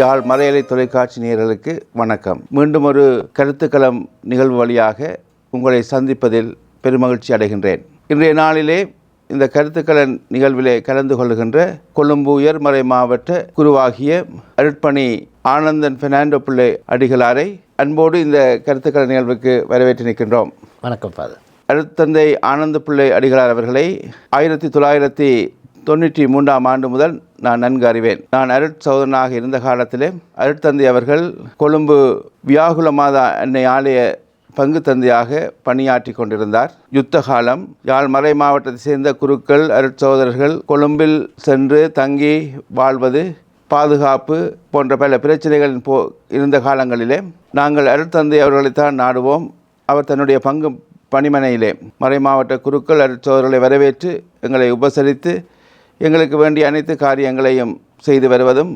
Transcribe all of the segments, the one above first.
யாழ் மலையலை தொலைக்காட்சி நேயர்களுக்கு வணக்கம். மீண்டும் ஒரு கருத்துக்களம் நிகழ்வு வழியாக உங்களை சந்திப்பதில் பெருமகிழ்ச்சி அடைகின்றேன். இன்றைய நாளிலே இந்த கருத்துக்களன் நிகழ்விலே கலந்து கொள்கின்ற கொழும்பு உயர்மறை மாவட்ட குருவாகிய அருட்பணி ஆனந்தன் பெர்னாண்டோ பிள்ளை அடிகளாரை அன்போடு இந்த கருத்துக்கள நிகழ்வுக்கு வரவேற்று நிற்கின்றோம். வணக்கம் ஃபாதர். அருட்தந்தை ஆனந்த பிள்ளை அடிகளார் அவர்களை ஆயிரத்தி தொள்ளாயிரத்தி தொண்ணூற்றி மூன்றாம் ஆண்டு முதல் நான் நன்கு அறிவேன். நான் அருட் சோதனாக இருந்த காலத்திலே அருட்தந்தை அவர்கள் கொழும்பு வியாகுல மாதா அன்னை ஆலய பங்கு தந்தையாக பணியாற்றி கொண்டிருந்தார். யுத்த காலம் யாழ் மறை சேர்ந்த குருக்கள் அருட்சோதரர்கள் கொழும்பில் சென்று தங்கி வாழ்வது பாதுகாப்பு போன்ற பல பிரச்சனைகளின் போ இருந்த காலங்களிலே நாங்கள் அருட்தந்தை அவர்களைத்தான் நாடுவோம். அவர் தன்னுடைய பங்கு பணிமனையிலே மறை மாவட்ட குருக்கள் அருட்சோதர்களை வரவேற்று எங்களை உபசரித்து எங்களுக்கு வேண்டிய அனைத்து காரியங்களையும் செய்து வருவதும்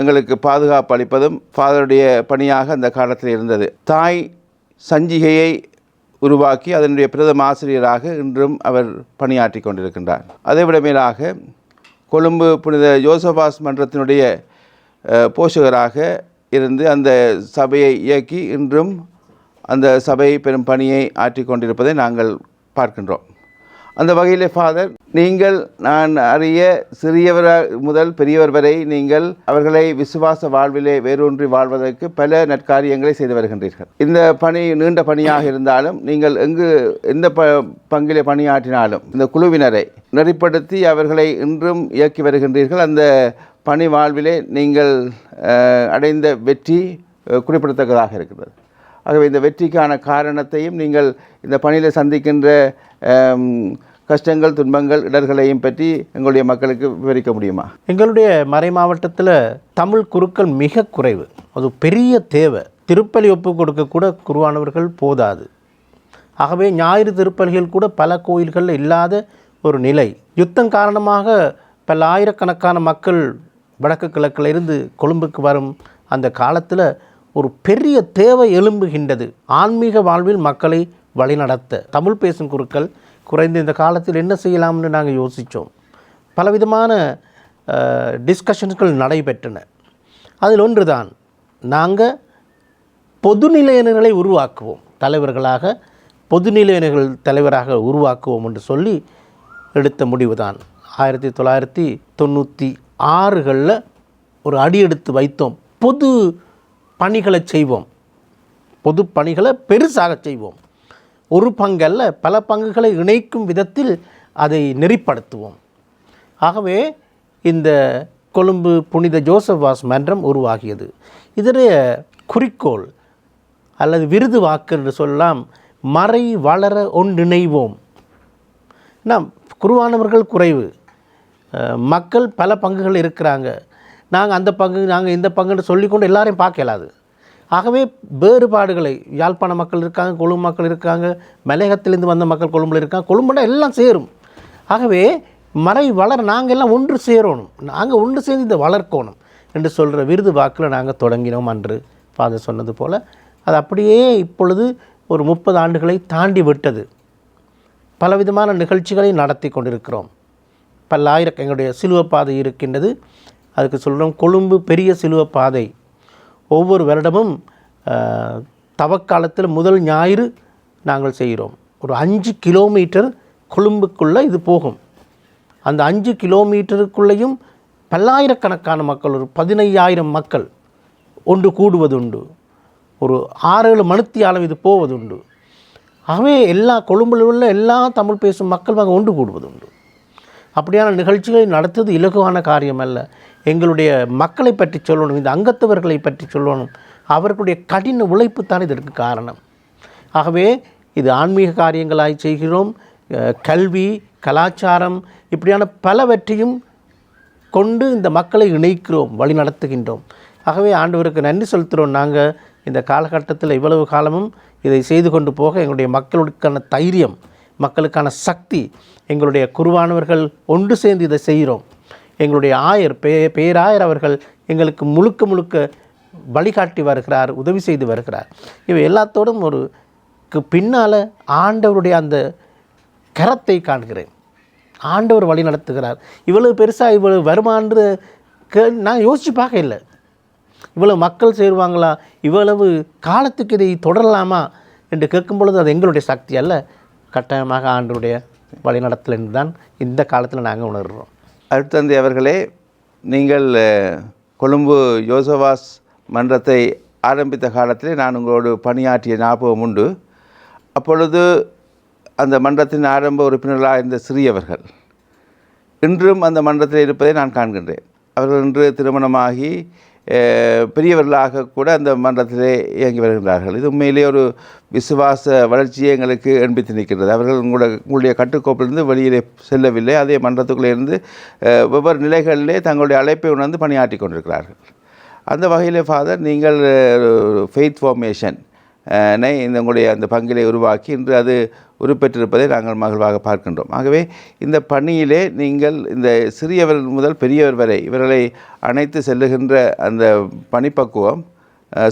எங்களுக்கு பாதுகாப்பு அளிப்பதும் ஃபாதருடைய பணியாக அந்த காலத்தில் இருந்தது. தாய் சஞ்சிகையை உருவாக்கி அதனுடைய பிரதம ஆசிரியராக இன்றும் அவர் பணியாற்றி கொண்டிருக்கின்றார். அதைவிட மேலாக கொழும்பு புனித ஜோசபாஸ் மன்றத்தினுடைய போஷகராக இருந்து அந்த சபையை இயக்கி இன்றும் அந்த சபை பெரும் பணியை ஆற்றி கொண்டிருப்பதை நாங்கள் பார்க்கின்றோம். அந்த வகையிலே ஃபாதர் நீங்கள் நான் அறிய சிறியவர் முதல் பெரியவர் வரை நீங்கள் அவர்களை விசுவாச வாழ்விலே வேரூன்றி வாழ்வதற்கு பல நற்காரியங்களை செய்து வருகின்றீர்கள். இந்த பணி நீண்ட பணியாக இருந்தாலும் நீங்கள் எங்கு எந்த ப பங்கிலே பணியாற்றினாலும் இந்த குழுவினரை நெறிப்படுத்தி அவர்களை இன்றும் இயக்கி வருகின்றீர்கள். அந்த பணி வாழ்விலே நீங்கள் அடைந்த வெற்றி குறிப்பிடத்தக்கதாக இருக்கிறது. ஆகவே இந்த வெற்றிக்கான காரணத்தையும் நீங்கள் இந்த பணியில் சந்திக்கின்ற கஷ்டங்கள் துன்பங்கள் இடர்களையும் பற்றி எங்களுடைய மக்களுக்கு விவரிக்க முடியுமா? எங்களுடைய மறை மாவட்டத்தில் தமிழ் குருக்கள் மிக குறைவு. அது பெரிய தேவை. திருப்பலி ஒப்பு கொடுக்க கூட குருவானவர்கள் போதாது. ஆகவே ஞாயிறு திருப்பலிகள் கூட பல கோயில்களில் இல்லாத ஒரு நிலை. யுத்தம் காரணமாக பல ஆயிரக்கணக்கான மக்கள் வடக்கு கிழக்கில் இருந்து கொழும்புக்கு வரும் அந்த காலத்தில் ஒரு பெரிய தேவை எழும்புகின்றது. ஆன்மீக வாழ்வில் மக்களை வழிநடத்த. தமிழ் பேசும் குருக்கள் குறைந்த இந்த காலத்தில் என்ன செய்யலாம்னு நாங்கள் யோசித்தோம். பலவிதமான டிஸ்கஷன்ஸ்கள் நடைபெற்றன. அதில் ஒன்று தான் நாங்கள் பொதுநிலையினர்களை உருவாக்குவோம். தலைவர்களாக பொதுநிலையினர்கள் தலைவராக உருவாக்குவோம் என்று சொல்லி எடுத்த முடிவு தான் ஆயிரத்தி தொள்ளாயிரத்தி தொண்ணூற்றி ஆறுகளில் ஒரு அடி எடுத்து வைத்தோம். பொது பணிகளை செய்வோம். பொது பணிகளை பெருசாக செய்வோம். ஒரு பங்கல்ல பல பங்குகளை இணைக்கும் விதத்தில் அதை நெறிப்படுத்துவோம். ஆகவே இந்த கொழும்பு புனித ஜோசப் மன்றம் உருவாகியது. இதனுடைய குறிக்கோள் அல்லது விருது வாக்கு என்று சொல்லலாம் மறை வளர ஒன்றிணைவோம் நாம் குருவானவர்கள் குறைவு. மக்கள் பல பங்குகள் இருக்கிறாங்க. நாங்கள் அந்த பங்கு நாங்கள் இந்த பங்குன்னு சொல்லிக்கொண்டு எல்லாரையும் பார்க்க இயலாது. ஆகவே வேறுபாடுகளை யாழ்ப்பாண மக்கள் இருக்காங்க கொழும்பு மக்கள் இருக்காங்க மலையகத்திலிருந்து வந்த மக்கள் கொழும்புல இருக்காங்க கொழும்புனா எல்லாம் சேரும். ஆகவே மறை வளர நாங்கள் எல்லாம் ஒன்று சேரணும். நாங்கள் ஒன்று சேர்ந்து இதை வளர்க்கணும் என்று சொல்கிற விருது வாக்கில் நாங்கள் தொடங்கினோம் அன்று. ஃபாதர் சொன்னது போல். அது அப்படியே இப்பொழுது ஒரு முப்பது ஆண்டுகளை தாண்டி விட்டது. பலவிதமான நிகழ்ச்சிகளை நடத்தி கொண்டிருக்கிறோம். பல்லாயிரக்க எங்களுடைய சிலுவ பாதை இருக்கின்றது. அதுக்கு சொல்கிறோம் கொழும்பு பெரிய சிலுவ பாதை. ஒவ்வொரு வருடமும் தவக்காலத்தில் முதல் ஞாயிறு நாங்கள் செய்கிறோம். ஒரு அஞ்சு கிலோமீட்டர் கொழும்புக்குள்ளே இது போகும். அந்த அஞ்சு கிலோமீட்டருக்குள்ளேயும் பல்லாயிரக்கணக்கான மக்கள் ஒரு பதினையாயிரம் மக்கள் ஒன்று கூடுவதுண்டு. ஒரு ஆறேழு மணித்தியாலம் இது போவதுண்டு. ஆகவே எல்லா கொழும்பில் உள்ள எல்லா தமிழ் பேசும் மக்கள் அங்கே ஒன்று கூடுவதுண்டு. அப்படியான நிகழ்ச்சிகளை நடத்துவது இலகுவான காரியம் அல்ல. எங்களுடைய மக்களை பற்றி சொல்லணும் இந்த அங்கத்தவர்களை பற்றி சொல்லணும். அவர்களுடைய கடின உழைப்பு தான் இதற்கு காரணம். ஆகவே இது ஆன்மீக காரியங்களாய் செய்கிறோம். கல்வி கலாச்சாரம் இப்படியான பலவற்றையும் கொண்டு இந்த மக்களை இணைக்கிறோம் வழி நடத்துகின்றோம். ஆகவே ஆண்டவருக்கு நன்றி செலுத்துகிறோம். நாங்கள் இந்த காலகட்டத்தில் இவ்வளவு காலமும் இதை செய்து கொண்டு போக எங்களுடைய மக்களுக்கான தைரியம் மக்களுக்கான சக்தி எங்களுடைய குருவானவர்கள் ஒன்று சேர்ந்து இதை செய்கிறோம். எங்களுடைய ஆயர் பே பேராயர் அவர்கள் எங்களுக்கு முழுக்க முழுக்க வழிகாட்டி வருகிறார் உதவி செய்து வருகிறார். இவை எல்லாத்தோடும் ஒரு பின்னால் ஆண்டவருடைய அந்த கரத்தை காண்கிறேன். ஆண்டவர் வழி நடத்துகிறார். இவ்வளவு பெருசாக இவ்வளவு வருமானது கே நான் யோசித்து பார்க்க இல்லை. இவ்வளவு மக்கள் சேருவாங்களா? இவ்வளவு காலத்துக்கு இதை தொடரலாமா? என்று கேட்கும் பொழுது அது எங்களுடைய சக்தி அல்ல. கட்டாயமாக ஆண்டருடைய வழிநடத்தல் என்று தான் இந்த காலத்தில் நாங்கள் உணர்கிறோம் அருட்தந்தை அவர்களே நீங்கள் கொழும்பு யோசவாஸ் மன்றத்தை ஆரம்பித்த காலத்தில் நான் உங்களோடு பணியாற்றிய ஞாபகம் உண்டு. அப்பொழுது அந்த மன்றத்தின் ஆரம்ப உறுப்பினர்களாக இருந்த சிறியவர்கள். இன்றும் அந்த மன்றத்தில் இருப்பதை நான் காண்கின்றேன். அவர்கள் இன்று திருமணமாகி பெரியவர்களாக கூட அந்த மன்றத்திலே இயங்கி வருகின்றார்கள் இது உண்மையிலே ஒரு விசுவாச வளர்ச்சியை எங்களுக்கு எண்பித்து நிற்கின்றது. அவர்கள் உங்களுடைய உங்களுடைய கட்டுக்கோப்பிலிருந்து வெளியிலே செல்லவில்லை. அதே மன்றத்துக்குள்ளே இருந்து வெவ்வேறு நிலைகளிலே தங்களுடைய அழைப்பை உணர்ந்து பணியாற்றி கொண்டிருக்கிறார்கள். அந்த வகையிலே ஃபாதர் நீங்கள் ஃபெய்த் ஃபார்மேஷன் இந்த உங்களுடைய அந்த பங்கிலே உருவாக்கி இன்று அது உருப்பெற்றிருப்பதை நாங்கள் மகிழ்வாக பார்க்கின்றோம். ஆகவே இந்த பணியிலே நீங்கள் இந்த சிறியவர் முதல் பெரியவர் வரை இவர்களை அணைத்து செல்லுகின்ற அந்த பணிப்பக்குவம்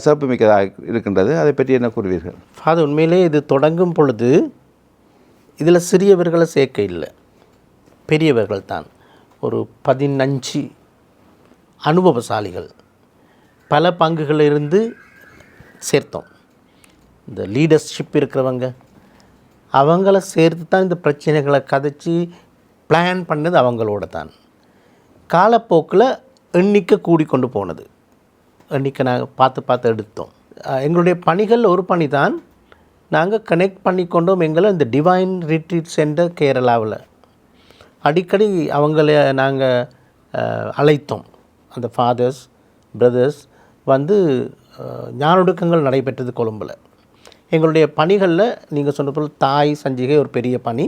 சிறப்புமிக்கதாக இருக்கின்றது. அதை பற்றி என்ன கூறுவீர்கள்? ஃபாதர் உண்மையிலே இது தொடங்கும் பொழுது இதில் சிறியவர்களை சேர்க்க இல்லை. பெரியவர்கள் தான். ஒரு பதினஞ்சு அனுபவசாலிகள். பல பங்குகளில் இருந்து சேர்த்தோம். இந்த லீடர்ஷிப் இருக்கிறவங்க அவங்கள சேர்த்து தான் இந்த பிரச்சனைகளை கதைச்சி பிளான் பண்ணது அவங்களோட தான். காலப்போக்கில் எண்ணிக்கை கூடிக்கொண்டு போனது. எண்ணிக்கை நாங்கள் பார்த்து பார்த்து எடுத்தோம். எங்களுடைய பணிகள் ஒரு பணி தான் நாங்கள் கனெக்ட் பண்ணி கொண்டோம் எங்களை இந்த டிவைன் ரிட்ரீட் சென்டர் கேரளாவில். அடிக்கடி அவங்கள நாங்கள் அழைத்தோம். அந்த ஃபாதர்ஸ் பிரதர்ஸ் வந்து ஞானொடுக்கங்கள் நடைபெற்றது கொழும்பில். எங்களுடைய பணிகளில் நீங்கள் சொன்ன போல் தாய் சஞ்சிகை ஒரு பெரிய பணி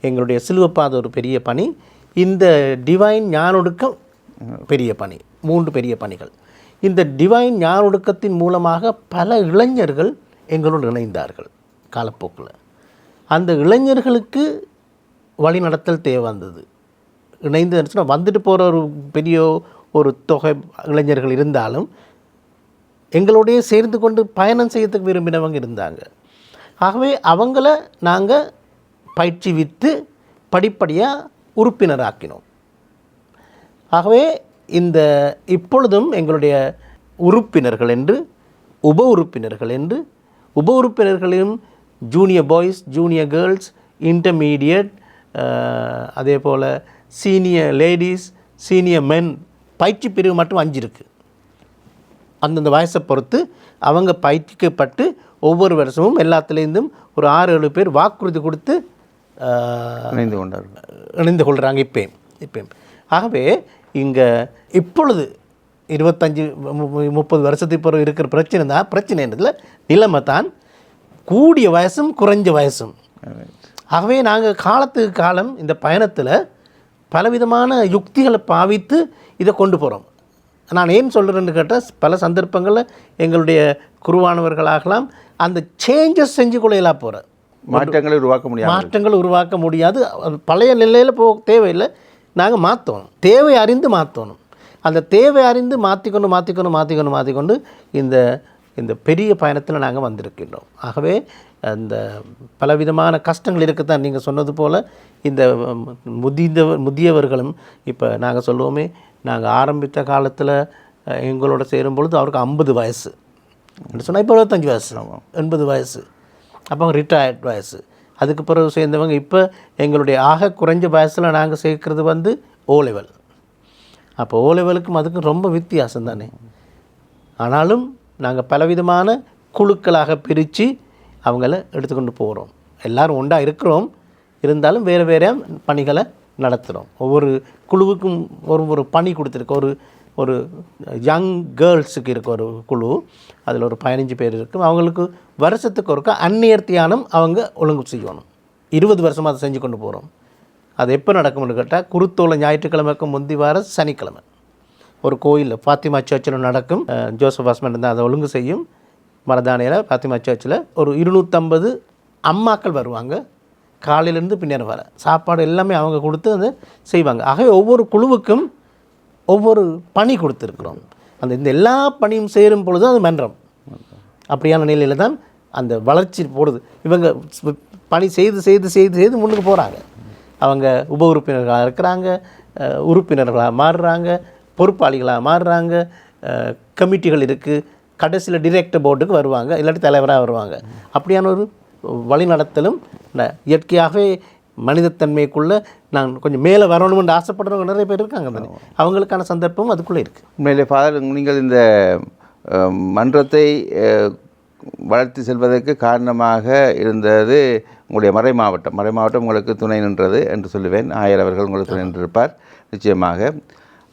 எங்களுடைய சிலுவப்பாதை ஒரு பெரிய பணி இந்த டிவைன் ஞானொடுக்கம் பெரிய பணி மூன்று பெரிய பணிகள். இந்த டிவைன் ஞானொடுக்கத்தின் மூலமாக பல இளைஞர்கள் எங்களோடு இணைந்தார்கள் காலப்போக்கில். அந்த இளைஞர்களுக்கு வழிநடத்தல் தேவை வந்தது. இணைந்து வந்துட்டு போகிற ஒரு பெரிய ஒரு தொகை இளைஞர்கள் இருந்தாலும் எங்களோடைய சேர்ந்து கொண்டு பயணம் செய்யறதுக்கு விரும்பினவங்க இருந்தாங்க. ஆகவே அவங்கள நாங்கள் பயிற்சி விற்று படிப்படியாக உறுப்பினராக்கினோம். ஆகவே இந்த இப்பொழுதும் எங்களுடைய உறுப்பினர்கள் என்று உப உறுப்பினர்கள் என்று உப உறுப்பினர்களையும் junior boys junior girls intermediate அதே போல் சீனியர் லேடிஸ் சீனியர் மென் பயிற்சி பிரிவு மட்டும் அஞ்சு இருக்குது அந்தந்த வயசை பொறுத்து அவங்க பயிற்சிக்கப்பட்டு ஒவ்வொரு வருஷமும் எல்லாத்துலேருந்தும் ஒரு ஆறு ஏழு பேர் வாக்குறுதி கொடுத்து இணைந்து கொண்டார்கள். இணைந்து கொள்கிறாங்க இப்பயும் இப்பயும் ஆகவே இங்கே இப்பொழுது இருபத்தஞ்சி முப்பது வருஷத்துக்கு பிறகு இருக்கிற பிரச்சனை தான் பிரச்சனைன்றதுல நிலைமை தான் கூடிய வயசும் குறைஞ்ச வயசும். ஆகவே நாங்கள் காலத்துக்கு காலம் இந்த பயணத்தில் பலவிதமான யுக்திகளை பாவித்து இதை கொண்டு போகிறோம் நான் ஏன் சொல்கிறேன்னு கேட்டால் பல சந்தர்ப்பங்களில் எங்களுடைய குருவானவர்களாகலாம் அந்த சேஞ்சஸ் செஞ்சு கொள்ளையலாம் போகிறேன் மாற்றங்களை உருவாக்க முடியாது மாற்றங்கள் உருவாக்க முடியாது. பழைய நிலையில் போக தேவையில்லை. நாங்கள் மாற்றணும் தேவை அறிந்து மாற்றணும் அந்த தேவை அறிந்து மாற்றிக்கொண்டு மாற்றிக்கொண்டு மாற்றிக்கொண்டு மாற்றிக்கொண்டு இந்த இந்த பெரிய பயணத்தில் நாங்கள் வந்திருக்கின்றோம். ஆகவே அந்த பலவிதமான கஷ்டங்கள் இருக்கத்தான் நீங்கள் சொன்னது போல் இந்த ம், முதியவர் முதியவர்களும் இப்போ நாங்கள் சொல்லுவோமே நாங்கள் ஆரம்பித்த காலத்தில் எங்களோட சேரும் பொழுது அவருக்கு ஐம்பது வயசு. சொன்னால் இப்போ இருபத்தஞ்சி வயசு எண்பது வயசு. அப்போ ரிட்டையர்ட் வயசு. அதுக்கு பிறகு சேர்ந்தவங்க இப்போ எங்களுடைய ஆக குறைஞ்ச வயசில் நாங்கள் சேர்க்குறது வந்து ஓ லெவல் அப்போ ஓ லெவலுக்கும் அதுக்கும் ரொம்ப வித்தியாசம் தானே. ஆனாலும் நாங்கள் பலவிதமான குழுக்களாக பிரித்து அவங்கள எடுத்துக்கொண்டு போகிறோம் எல்லோரும் ஒன்றா இருக்கிறோம். இருந்தாலும் வேறு வேறு பணிகளை நடத்துகிறோம் ஒவ்வொரு குழுவுக்கும் ஒரு ஒரு பணி கொடுத்துருக்க. ஒரு ஒரு யங் கேர்ள்ஸுக்கு இருக்க ஒரு குழு. அதில் ஒரு பதினஞ்சு பேர் இருக்கும். அவங்களுக்கு வருஷத்துக்கு ஒருக்கா அந்நியர் தியானம் அவங்க ஒழுங்கு செய்யணும். இருபது வருஷமாக அதை செஞ்சு கொண்டு போகிறோம் அது எப்போ நடக்கும்னு கேட்டால் குருத்தோலை ஞாயிற்றுக்கிழமைக்கு முந்தி வார சனிக்கிழமை. ஒரு கோயிலில் ஃபாத்திமா சர்ச்சில் நடக்கும். ஜோசப் ஹாஸ்மண்ட் தான் அதை ஒழுங்கு செய்யும். மரதானையில் ஃபாத்திமா சர்ச்சில் ஒரு இருநூற்றம்பது அம்மாக்கள் வருவாங்க. காலையிலேருந்து பின்னர் வர சாப்பாடு எல்லாமே அவங்க கொடுத்து வந்து செய்வாங்க. ஆகவே ஒவ்வொரு குழுவுக்கும் ஒவ்வொரு பணி கொடுத்துருக்குறோம். அந்த இந்த எல்லா பணியும் சேரும் பொழுது அது மன்றம். அப்படியான நிலையில் தான் அந்த வளர்ச்சி போடுது. இவங்க பணி செய்து செய்து செய்து செய்து முன்னுக்கு போகிறாங்க அவங்க உப உறுப்பினர்களாக இருக்கிறாங்க உறுப்பினர்களாக மாறுறாங்க பொறுப்பாளிகளாக மாறுறாங்க கமிட்டிகள் இருக்குது கடைசியில் டிரெக்டர் போர்டுக்கு வருவாங்க இல்லாட்டி தலைவராக வருவாங்க. அப்படியான ஒரு வழிநடத்தலும் இயற்கையாகவே மனிதத்தன்மைக்குள்ளே நான் கொஞ்சம் மேலே வரணும்னு ஆசைப்படுறவங்க நிறைய பேர் இருக்காங்க. தானே அவங்களுக்கான சந்தர்ப்பம் அதுக்குள்ளே இருக்குது உண்மையிலே ஃபாதர் நீங்கள் இந்த மன்றத்தை வளர்த்து செல்வதற்கு காரணமாக இருந்தது உங்களுடைய மறை மாவட்டம். மறை மாவட்டம் உங்களுக்கு துணை நின்றது என்று சொல்லுவேன். ஆயர் அவர்கள் உங்களுக்கு துணை நின்றிருப்பார். நிச்சயமாக.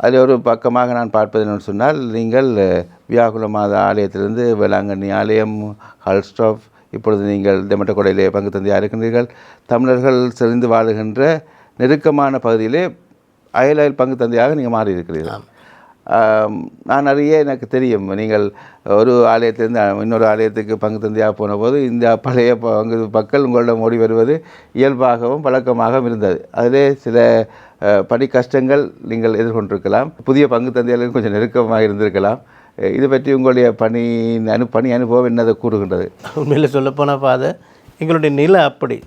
அதில் ஒரு பக்கமாக நான் பார்ப்பது என்னன்னு சொன்னால் நீங்கள் வியாகுல மாதா ஆலயத்திலிருந்து வேளாங்கண்ணி ஆலயம் ஹல்ஸ்டாஃப் இப்பொழுது நீங்கள் தெமட்டக்கொடையிலே பங்கு தந்தையாக இருக்கின்றீர்கள் தமிழர்கள் செறிந்து வாழுகின்ற நெருக்கமான பகுதியிலே அயல் அயல் பங்கு தந்தையாக நீங்கள் மாறி இருக்கிறீர்கள் நான் அறிய எனக்கு தெரியும். நீங்கள் ஒரு ஆலயத்திலிருந்து இன்னொரு ஆலயத்துக்கு பங்கு தந்தையாக போன போது இந்த பழைய பங்கு மக்கள் உங்களிடம் ஓடி வருவது இயல்பாகவும் பழக்கமாகவும் இருந்தது. அதிலே சில பணி கஷ்டங்கள் நீங்கள் எதிர்கொண்டிருக்கலாம். புதிய பங்கு தந்தையாளர்கள் கொஞ்சம் நெருக்கமாக இருந்திருக்கலாம். இது பற்றி உங்களுடைய பணி அனு பணி அனுபவம் என்னதை கூறுகின்றது? உண்மையில் சொல்லப்போனால் பாதை எங்களுடைய நிலை அப்படி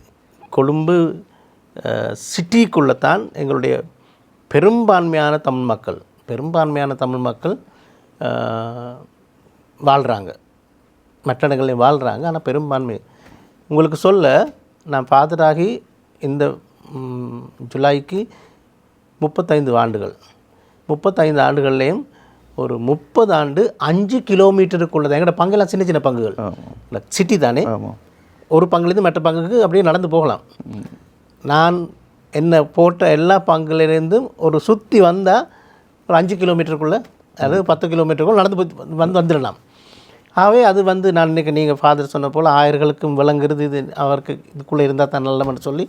கொழும்பு சிட்டிக்குள்ளே தான் எங்களுடைய பெரும்பான்மையான தமிழ் மக்கள் பெரும்பான்மையான தமிழ் மக்கள் வாழ்கிறாங்க மற்ற இடங்களையும் வாழ்கிறாங்க ஆனால் பெரும்பான்மை. உங்களுக்கு சொல்ல நான் ஃபாதராகி இந்த ஜூலைக்கு முப்பத்தைந்து ஆண்டுகள் முப்பத்தைந்து ஆண்டுகள்லேயும் ஒரு முப்பது ஆண்டு அஞ்சு கிலோமீட்டருக்குள்ளது எங்களோட பங்கெல்லாம் சின்ன சின்ன பங்குகள். இல்லை சிட்டி தானே. ஒரு பங்குலேருந்து மற்ற பங்குக்கு அப்படியே நடந்து போகலாம். நான் என்ன போட்ட எல்லா பங்குலேருந்தும் ஒரு சுற்றி வந்தால் ஒரு அஞ்சு கிலோமீட்டருக்குள்ளே அதாவது பத்து கிலோமீட்டருக்குள்ள நடந்து போய் வந்து வந்துடலாம். ஆகவே அது வந்து நான் இன்றைக்கி நீங்கள் ஃபாதர் சொன்ன போல் ஆயர்களுக்கும் விளங்குறது இது அவருக்கு இதுக்குள்ளே இருந்தால் தான் நல்லவன்னு சொல்லி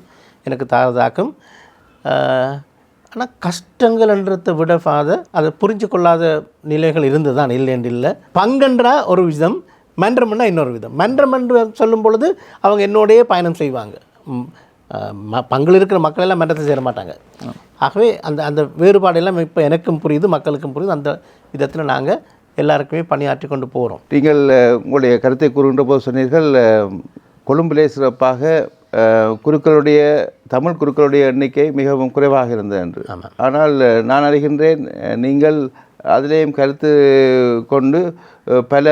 எனக்கு தாரதாக்கும் ஆனால் கஷ்டங்கள்ன்றதை விட ஃபாதர் அதை புரிஞ்சு கொள்ளாத நிலைகள் இருந்து தான் இல்லை என்று இல்லை. பங்குன்றா ஒரு விதம் மன்றம்னா இன்னொரு விதம். மன்றம் என்று சொல்லும் பொழுது அவங்க என்னோடையே பயணம் செய்வாங்க. ம பங்கில் இருக்கிற மக்கள் எல்லாம் மன்றத்தை சேர மாட்டாங்க. ஆகவே அந்த அந்த வேறுபாடெல்லாம் இப்போ எனக்கும் புரியுது மக்களுக்கும் புரியுது. அந்த விதத்தில் நாங்கள் எல்லாருக்குமே பணியாற்றி கொண்டு போகிறோம் நீங்கள் உங்களுடைய கருத்தை கூறுகின்ற போது சொன்னீர்கள் கொழும்பிலே சிறப்பாக குருக்களுடைய தமிழ் குருக்களுடைய எண்ணிக்கை மிகவும் குறைவாக இருந்தது என்று. ஆனால் நான் அறிகின்றேன் நீங்கள் அதிலேயும் கருத்து கொண்டு பல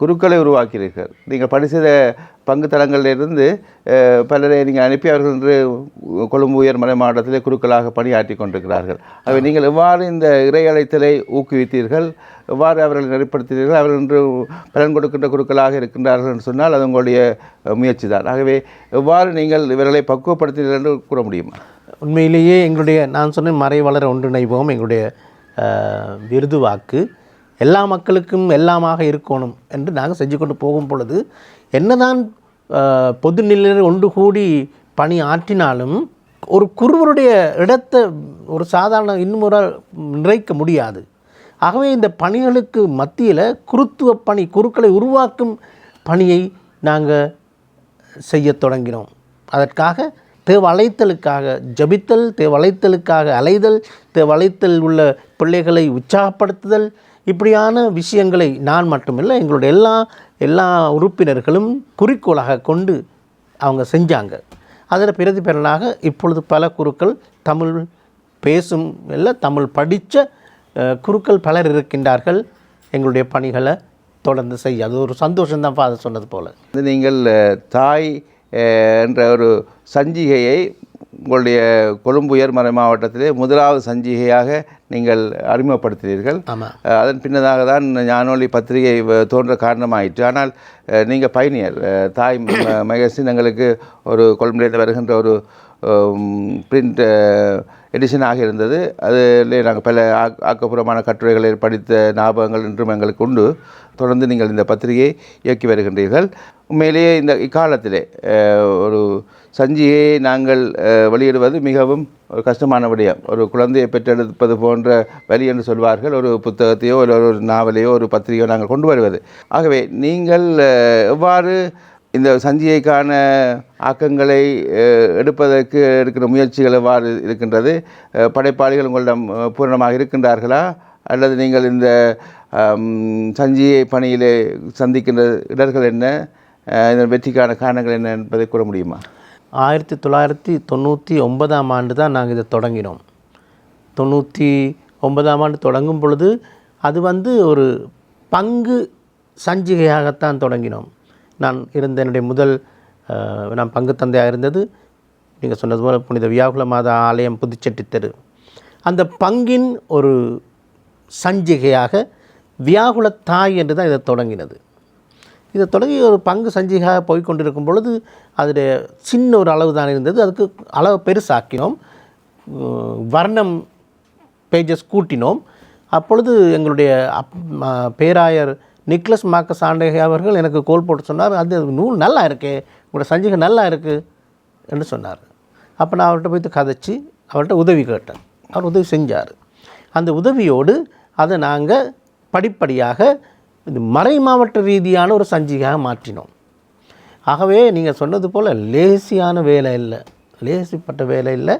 குருக்களை உருவாக்கிறீர்கள் நீங்கள் செய்த பங்கு தளங்களிலிருந்து பலரை நீங்கள் அனுப்பி அவர்கள் இன்று கொழும்பு உயர்மலை மாவட்டத்திலே குருக்களாக பணியாற்றி கொண்டிருக்கிறார்கள். ஆகவே நீங்கள் எவ்வாறு இந்த இறை அழைத்தலை ஊக்குவித்தீர்கள்? எவ்வாறு அவர்களை நெறிப்படுத்தினீர்கள்? அவர்கள் இன்று பலன் கொடுக்கின்ற குருக்களாக இருக்கின்றார்கள் என்று சொன்னால் அது உங்களுடைய முயற்சி தான். ஆகவே எவ்வாறு நீங்கள் இவர்களை பக்குவப்படுத்தினீர்கள் என்று கூற முடியுமா? உண்மையிலேயே எங்களுடைய நான் சொன்ன மறை வளர ஒன்றிணைவோம் எங்களுடைய விருது வாக்கு. எல்லா மக்களுக்கும் எல்லாமாக இருக்கணும் என்று நாங்கள் செஞ்சு கொண்டு போகும் பொழுது என்னதான் பொது நிலையில் ஒன்று கூடி பணி ஆற்றினாலும் ஒரு குருவருடைய இடத்தை ஒரு சாதாரண இன்னும் ஒரு நிறைக்க முடியாது. ஆகவே இந்த பணிகளுக்கு மத்தியில் குருத்துவ பணி குருக்களை உருவாக்கும் பணியை நாங்கள் செய்யத் தொடங்கினோம். அதற்காக தேவலைத்தலுக்காக ஜபித்தல் தேவலைத்தலுக்காக அலைதல் தேவலைத்தல் உள்ள பிள்ளைகளை உற்சாகப்படுத்துதல் இப்படியான விஷயங்களை நான் மட்டுமில்லை எங்களுடைய எல்லா எல்லா உறுப்பினர்களும் குறிக்கோளாக கொண்டு அவங்க செஞ்சாங்க. அதில் பிரதிபலனாக இப்பொழுது பல குருக்கள் தமிழ் பேசும் இல்லை தமிழ் படித்த குருக்கள் பலர் இருக்கின்றார்கள். எங்களுடைய பணிகளை தொடர்ந்து செய்ய. அது ஒரு சந்தோஷம்தான் ஃபாதர் சொன்னது போல். நீங்கள் தாய் என்ற ஒரு சஞ்சிகையை உங்களுடைய கொழும்பு உயர்மறை மாவட்டத்திலே முதலாவது சஞ்சிகையாக நீங்கள் அறிமுகப்படுத்தினீர்கள். அதன் பின்னதாக தான் ஞானொலி பத்திரிகை தோன்ற காரணமாயிற்று. ஆனால் நீங்கள் பயணியர். தாய் மகேசின் எங்களுக்கு ஒரு கொழும்பிலிருந்து வருகின்ற ஒரு பிரிண்ட் எடிஷனாக இருந்தது. அதில் நாங்கள் பல ஆக் ஆக்கப்பூர்வமான கட்டுரைகளை படித்த ஞாபகங்கள் இன்றும் எங்களுக்கு உண்டு. தொடர்ந்து நீங்கள் இந்த பத்திரிகையை இயக்கி வருகின்றீர்கள். உண்மையிலேயே இந்த இக்காலத்திலே ஒரு சஞ்சியை நாங்கள் வெளியிடுவது மிகவும் ஒரு கஷ்டமான விடயம். ஒரு குழந்தையை பெற்றெடுப்பது போன்ற வழி என்று சொல்வார்கள். ஒரு புத்தகத்தையோ இல்லை ஒரு நாவலையோ ஒரு பத்திரிகையோ நாங்கள் கொண்டு வருவது. ஆகவே நீங்கள் எவ்வாறு இந்த சஞ்சிகைக்கான ஆக்கங்களை எடுப்பதற்கு எடுக்கிற முயற்சிகள் எவ்வாறு இருக்கின்றது? படைப்பாளிகள் உங்களிடம் பூரணமாக இருக்கின்றார்களா? அல்லது நீங்கள் இந்த சஞ்சியை சஞ்சிகை பணியிலே சந்திக்கின்ற இடர்கள் என்ன? இதன் வெற்றிக்கான காரணங்கள் என்ன என்பதை கூற முடியுமா? ஆயிரத்தி தொள்ளாயிரத்தி தொண்ணூற்றி ஒன்பதாம் ஆண்டு தான் நாங்கள் இதை தொடங்கினோம். தொண்ணூற்றி ஒன்பதாம் ஆண்டு தொடங்கும் பொழுது அது வந்து ஒரு பங்கு சஞ்சிகையாகத்தான் தொடங்கினோம். நான் இருந்த என்னுடைய முதல் நான் பங்கு தந்தையாக இருந்தது. நீங்கள் சொன்னது போல் புனித வியாகுல மாதா ஆலயம் புதுச்செட்டி தெரு. அந்த பங்கின் ஒரு சஞ்சிகையாக வியாகுல தாய் என்று தான் இதை தொடங்கினது. இதை தொடங்கி ஒரு பங்கு சஞ்சிகையாக போய்கொண்டிருக்கும் பொழுது அதில் சின்ன ஒரு அளவு தான் இருந்தது. அதுக்கு அளவு பெருசாக்கினோம். வர்ணம் பேஜஸ் கூட்டினோம். அப்பொழுது எங்களுடைய அப் பேராயர் நிக்லஸ் மார்க்கஸ் ஆண்டகை அவர்கள் எனக்கு கோல் போட்டு சொன்னார் அது நூல் நல்லா இருக்கே உங்களோட சஞ்சிகை நல்லா இருக்குது என்று சொன்னார். அப்போ நான் அவர்கிட்ட போயிட்டு கதைச்சி அவர்கிட்ட உதவி கேட்டேன். அவர் உதவி செஞ்சார். அந்த உதவியோடு அதை நாங்கள் படிப்படியாக இந்த மறை மாவட்ட ரீதியான ஒரு சஞ்சிகையாக மாற்றினோம். ஆகவே நீங்கள் சொன்னது போல் லேசியான வேலை இல்லை. லேசிப்பட்ட வேலை இல்லை.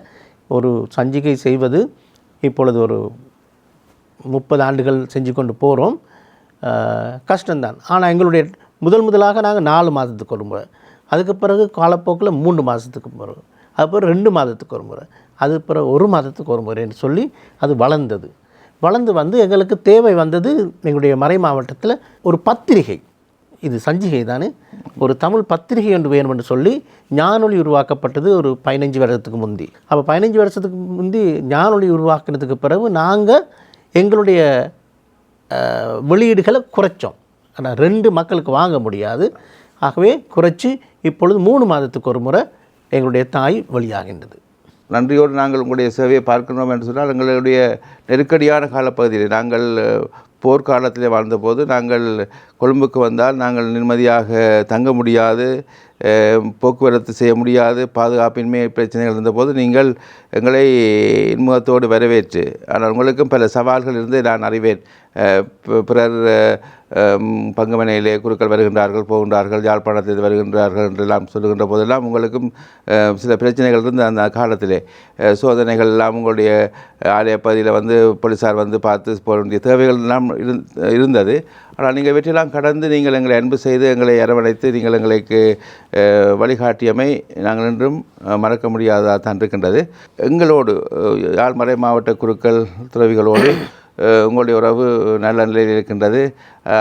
ஒரு சஞ்சிகை செய்வது இப்பொழுது ஒரு முப்பது ஆண்டுகள் செஞ்சு கொண்டு போகிறோம் கஷ்டம்தான். ஆனால் எங்களுடைய முதல் முதலாக நாங்கள் நாலு மாதத்துக்கு ஒரு முறை. அதுக்கு பிறகு காலப்போக்கில் மூன்று மாதத்துக்கு பிறகு அதுக்கப்புறம் ரெண்டு மாதத்துக்கு ஒரு முறை. அது பிறகு ஒரு மாதத்துக்கு ஒரு முறைன்னு சொல்லி அது வளர்ந்தது. வளர்ந்து வந்து எங்களுக்கு தேவை வந்தது எங்களுடைய மறை மாவட்டத்தில் ஒரு பத்திரிகை. இது சஞ்சிகை தானே? ஒரு தமிழ் பத்திரிகை ஒன்று வேணும் என்று சொல்லி ஞானொலி உருவாக்கப்பட்டது ஒரு பதினஞ்சு வருஷத்துக்கு முந்தி. அப்போ பதினஞ்சு வருஷத்துக்கு முந்தி ஞானொலி உருவாக்கினதுக்கு பிறகு நாங்கள் எங்களுடைய வெளியீடுகளை குறைச்சோம். ஆனால் ரெண்டு மக்களுக்கு வாங்க முடியாது. ஆகவே குறைச்சி இப்பொழுது மூணு மாதத்துக்கு ஒரு முறை எங்களுடைய தாய் வெளியாகின்றது. நன்றியோடு நாங்கள் உங்களுடைய சேவையை பார்க்கணும் என்று சொன்னால் எங்களுடைய நெருக்கடியான காலப்பகுதியில் நாங்கள் போர்க்காலத்தில் வாழ்ந்தபோது நாங்கள் கொழும்புக்கு வந்தால் நாங்கள் நிம்மதியாக தங்க முடியாது போக்குவரத்து செய்ய முடியாது பாதுகாப்பின்மை பிரச்சனைகள் இருந்தபோது நீங்கள் எங்களை இன்முகத்தோடு வரவேற்று ஆனால் உங்களுக்கும் பல சவால்கள் இருந்து நான் அறிவேன். பிறர் பங்குமனையிலே குருக்கள் வருகின்றார்கள் போகின்றார்கள் யாழ்ப்பாணத்தில் வருகின்றார்கள் என்றெல்லாம் சொல்லுகின்ற போதெல்லாம் உங்களுக்கும் சில பிரச்சனைகள் இருந்து அந்த காலத்திலே. சோதனைகள் எல்லாம் உங்களுடைய ஆலய பகுதியில் வந்து போலீஸார் வந்து பார்த்து போக வேண்டிய தேவைகள் எல்லாம் இருந்- இருந்தது. ஆனால் நீங்கள் வெற்றிலாம் கடந்து நீங்கள் எங்களை அன்பு செய்து எங்களை அரவணைத்து நீங்கள் எங்களுக்கு வழிகாட்டியமை நாங்கள் இன்றும் மறக்க முடியாததாக தான் இருக்கின்றது. எங்களோடு யாழ்மறை மாவட்ட குருக்கள் துறவிகளோடு உங்களுடைய உறவு நல்ல நிலையில் இருக்கின்றது.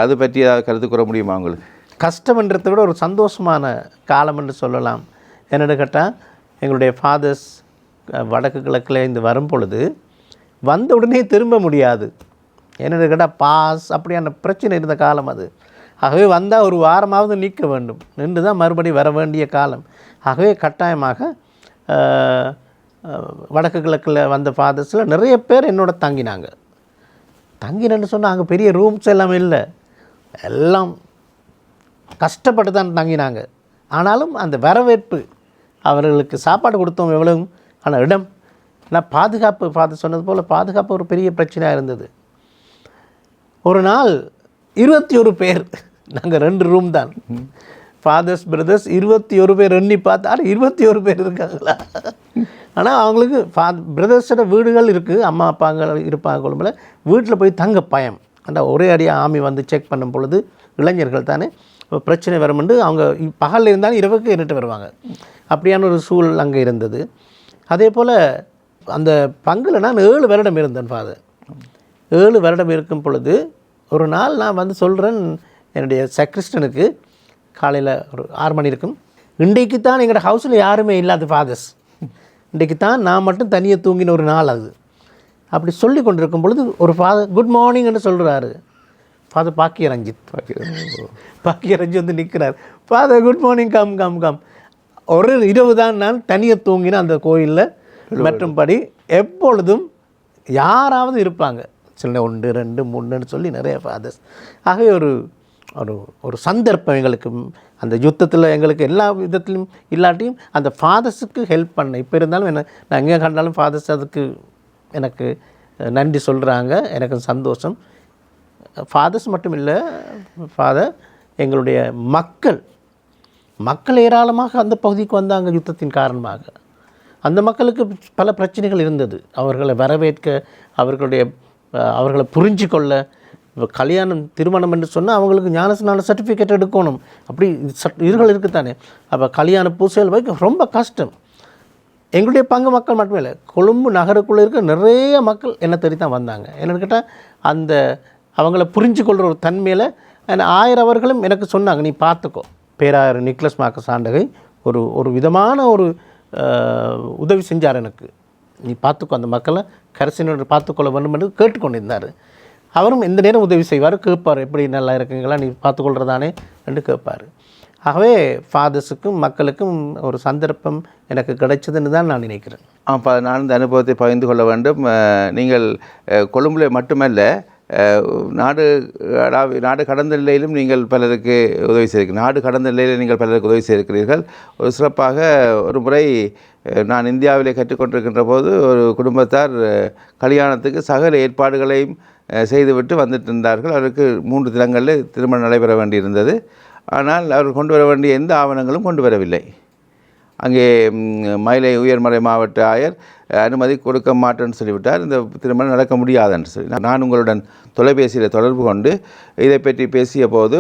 அது பற்றி கருத்து கூற முடியுமா உங்களுக்கு? கஷ்டம்ன்றதை விட ஒரு சந்தோஷமான காலம் என்று சொல்லலாம். என்னென்னு கேட்டால் எங்களுடைய ஃபாதர்ஸ் வடக்கு கிழக்கில் இருந்து வரும் பொழுது வந்த உடனே திரும்ப முடியாது. என்னென்னு கேட்டால் பாஸ் அப்படியான பிரச்சனை இருந்த காலம் அது. ஆகவே வந்தால் ஒரு வாரமாவது நிற்க வேண்டும். நின்று தான் மறுபடி வர வேண்டிய காலம். ஆகவே கட்டாயமாக வடக்கு கிழக்கில் வந்த ஃபாதர்ஸில் நிறைய பேர் என்னோட தங்கினாங்க. தங்கினேன்னு சொன்னால் அங்கே பெரிய ரூம்ஸ் எல்லாம் இல்லை. எல்லாம் கஷ்டப்பட்டு தான் தங்கினாங்க. ஆனாலும் அந்த வரவேற்பு அவர்களுக்கு சாப்பாடு கொடுத்தோம் எவ்வளவு ஆனால் இடம் ஆனால் பாதுகாப்பு பார்த்து சொன்னது போல் பாதுகாப்பு ஒரு பெரிய பிரச்சனையாக இருந்தது. ஒரு நாள் இருபத்தி ஒரு பேர் நாங்கள் ரெண்டு ரூம் தான். ஃபாதர்ஸ் பிரதர்ஸ் இருபத்தி ஒரு பேர் எண்ணி பார்த்து ஆனால் இருபத்தி ஒரு பேர் இருக்காங்களா? ஆனால் அவங்களுக்கு ஃபா பிரதர்ஸோட வீடுகள் இருக்குது அம்மா அப்பாங்க இருப்பாங்க கொழும்பில் வீட்டில் போய் தங்க பயம். அந்த ஒரே அடியாக ஆமி வந்து செக் பண்ணும் பொழுது இளைஞர்கள் தானே பிரச்சனை வரும்னு அவங்க பகலில் இருந்தாலும் இரவுக்கு என்னட்டு வருவாங்க. அப்படியான ஒரு சூழல் அங்கே இருந்தது. அதே போல் அந்த பங்கில் நான் ஏழு வருடம் இருந்தேன் ஃபாதர் ஏழு வருடம் இருக்கும் பொழுது ஒரு நாள் நான் வந்து சொல்கிறேன் என்னுடைய செக்ரிஸ்டனுக்கு காலையில் ஒரு ஆறு மணி இருக்கும். இன்றைக்கு தான் எங்களோட ஹவுஸில் யாருமே இல்லாத ஃபாதர்ஸ் இன்றைக்கு தான் நான் மட்டும் தனியாக தூங்கின ஒரு நாள் அது. அப்படி சொல்லி கொண்டிருக்கும் பொழுது ஒரு ஃபாதர் குட் மார்னிங்னு சொல்கிறாரு ஃபாதர் பாக்கிய ரஞ்சித் பாக்கிய ரஞ்சித் வந்து நிற்கிறார் father good morning come come come ஒரு இரவு தான் நான் தனியாக தூங்கின அந்த கோயிலில். மற்றும்படி எப்பொழுதும் யாராவது இருப்பாங்க. சில ஒன்று ரெண்டு மூணுன்னு சொல்லி நிறைய ஃபாதர்ஸ் ஆகவே ஒரு ஒரு ஒரு சந்தர்ப்பம் எங்களுக்கு அந்த யுத்தத்தில் எங்களுக்கு எல்லா விதத்திலும் இல்லாட்டியும் அந்த ஃபாதர்ஸுக்கு ஹெல்ப் பண்ண இப்போ இருந்தாலும் என்ன நான் எங்கே கண்டாலும் ஃபாதர்ஸ் அதுக்கு எனக்கு நன்றி சொல்கிறாங்க எனக்கு சந்தோஷம். ஃபாதர்ஸ் மட்டும் இல்லை ஃபாதர் எங்களுடைய மக்கள் மக்கள் ஏராளமாக அந்த பகுதிக்கு வந்தாங்க யுத்தத்தின் காரணமாக. அந்த மக்களுக்கு பல பிரச்சனைகள் இருந்தது. அவர்களை வரவேற்க அவர்களுடைய அவர்களை புரிஞ்சு கொள்ள இப்போ கல்யாணம் திருமணம் என்று சொன்னால் அவங்களுக்கு ஞானஸ்நான சர்டிஃபிகேட் எடுக்கணும். அப்படி சட் இதுகள் இருக்குத்தானே. அப்போ கல்யாண பூசைகள் வைக்க ரொம்ப கஷ்டம். எங்களுடைய பங்கு மக்கள் மட்டுமே இல்லை கொழும்பு நகருக்குள்ளே இருக்க நிறைய மக்கள் என்ன தேடி தான் வந்தாங்க. என்னென்னு கேட்டால் அந்த அவங்கள புரிஞ்சு கொள்கிற ஒரு தன்மையில் ஆயிரம் அவர்களும் எனக்கு சொன்னாங்க நீ பார்த்துக்கோ பேராயர் நிக்லஸ் மாக்க சாண்டகை ஒரு ஒரு விதமான ஒரு உதவி செஞ்சார் எனக்கு. நீ பார்த்துக்கோ அந்த மக்களை கரசினர் பார்த்துக்கொள்ள வேண்டும் என்று கேட்டுக்கொண்டிருந்தார். அவரும் எந்த நேரம் உதவி செய்வார். கேட்பார் எப்படி நல்லா இருக்குங்களா? நீ பார்த்துக்கொள்றதானே? என்று கேட்பார். ஆகவே ஃபாதர்ஸுக்கும் மக்களுக்கும் ஒரு சந்தர்ப்பம் எனக்கு கிடைச்சதுன்னு தான் நான் நினைக்கிறேன். அப்போ நான் இந்த அனுபவத்தை பகிர்ந்து கொள்ள வேண்டும். நீங்கள் கொழும்பில் கொழும்புல மட்டுமல்ல நாடு நாடு கடந்த நிலையிலும் நீங்கள் பலருக்கு உதவி செய்திருக்கிறீர்கள். நாடு கடந்த நிலையில் நீங்கள் பலருக்கு உதவி செய்திருக்கிறீர்கள். ஒரு சிறப்பாக ஒரு முறை நான் இந்தியாவிலே கற்றுக்கொண்டிருக்கின்ற போது ஒரு குடும்பத்தார் கல்யாணத்துக்கு சகல ஏற்பாடுகளையும் செய்துவிட்டு வந்துட்டு இருந்தார்கள் அவருக்கு மூன்று தினங்களில் திருமணம் நடைபெற வேண்டியிருந்தது. ஆனால் அவர் கொண்டு வர வேண்டிய எந்த ஆவணங்களும் கொண்டு வரவில்லை. அங்கே மயிலை உயர்மறை மாவட்ட ஆயர் அனுமதி கொடுக்க மாட்டேன்னு சொல்லிவிட்டார். இந்த திருமணம் நடக்க முடியாதுன்னு சொல்லி. நான் உங்களுடன் தொலைபேசியில் தொடர்பு கொண்டு இதை பற்றி பேசிய போது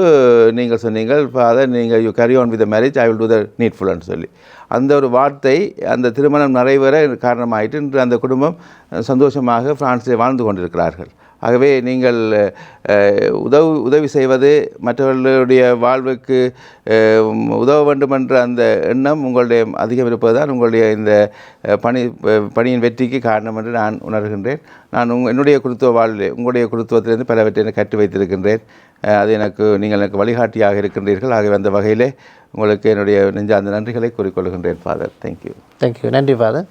நீங்கள் சொன்னீங்கள் ஃபாதர் நீங்கள் you carry on with marriage I will do the நீட்ஃபுல்னு சொல்லி. அந்த ஒரு வார்த்தை அந்த திருமணம் நிறைவேற காரணமாயிட்டு இன்று அந்த குடும்பம் சந்தோஷமாக பிரான்ஸில் வாழ்ந்து கொண்டிருக்கிறார்கள். ஆகவே நீங்கள் உதவு உதவி செய்வது மற்றவர்களுடைய வாழ்வுக்கு உதவ வேண்டும் என்ற அந்த எண்ணம் உங்களுடைய அதிகம் இருப்பதுதான் உங்களுடைய இந்த பணி பணியின் வெற்றிக்கு காரணம் என்று நான் உணர்கின்றேன். நான் உங் என்னுடைய குருத்துவ வாழ்வில் உங்களுடைய குருத்துவத்திலிருந்து பலவற்றை எனக்கு கற்று வைத்திருக்கின்றேன். அது எனக்கு நீங்கள் எனக்கு வழிகாட்டியாக இருக்கின்றீர்கள். ஆகவே அந்த வகையிலே உங்களுக்கு என்னுடைய நெஞ்சார்ந்த நன்றிகளை கூறிக்கொள்கின்றேன் father thank you thank you நன்றி ஃபாதர்